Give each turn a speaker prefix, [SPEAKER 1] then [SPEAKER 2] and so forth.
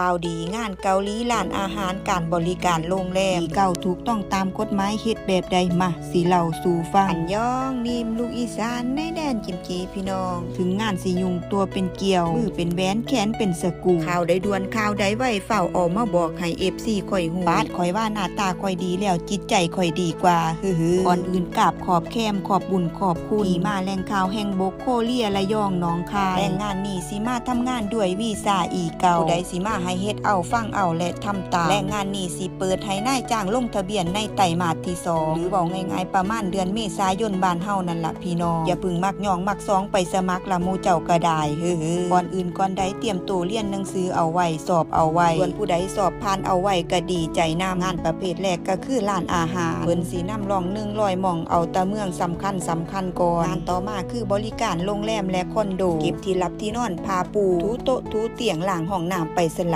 [SPEAKER 1] ข่าวดีงานเกาหลีร้านอาหารการบริการโรงแรมที่เก่าถูกต้องตามกฎหมายเฮ็ดแบบใดมาสิเล่าสู่ฟังอันยองนิมลูกอีสานในแดนกิมจีพี่น้อง ถึงงานสิยุงตัวเป็นเกี่ยวมือเป็นแหวนแขนเป็นสกรูข่าวได้ด่วนข่าวได้ไวเฝ้าออกมาบอกให้ FC ข่อยฮู้บาดข่อยว่าหน้าตาข่อยดีแล้วจิตใจข่อยดีกว่าฮือๆก่อนอื่นกราบขอบแคมขอบบุญขอบคุณที่มาแหล่งข่าวแห่งบกโคเลียระยองหน้องคายแรงงานนี้สิมาทำงานด้วยวีซ่าอีเก่าผู้ใดสิมาให้เฮ็ดเอาฟังเอาและทำตามแรงงานนี้สิเปิดให้นายจ้างลงทะเบียนในไตรมาสที่สองหรือเว้าง่ายๆประมาณเดือนเมษายนบ้านเฮานั่นล่ะพี่น้อง อย่าพึ่งมักย่องมักซองไปสมัครละมูเจ้าก็ได้เฮ้อก่อนอื่นก่อนใดเตรียมตัวเรียนหนังสือเอาไว้สอบเอาไว้ส่วนผู้ใดสอบผ่านเอาไว้ก็ดีใจนำงานประเภทแรกก็คือร้านอาหารเพิ่นสินำรอง100หม่องเอาตะเมืองสำคัญสำคัญก่อนงานต่อมาคือบริการโรงแรมและคอนโดเก็บที่รับที่นอนพาปูทูโต๊ะทูเตียงหล้างห้องน้ำไปสลับ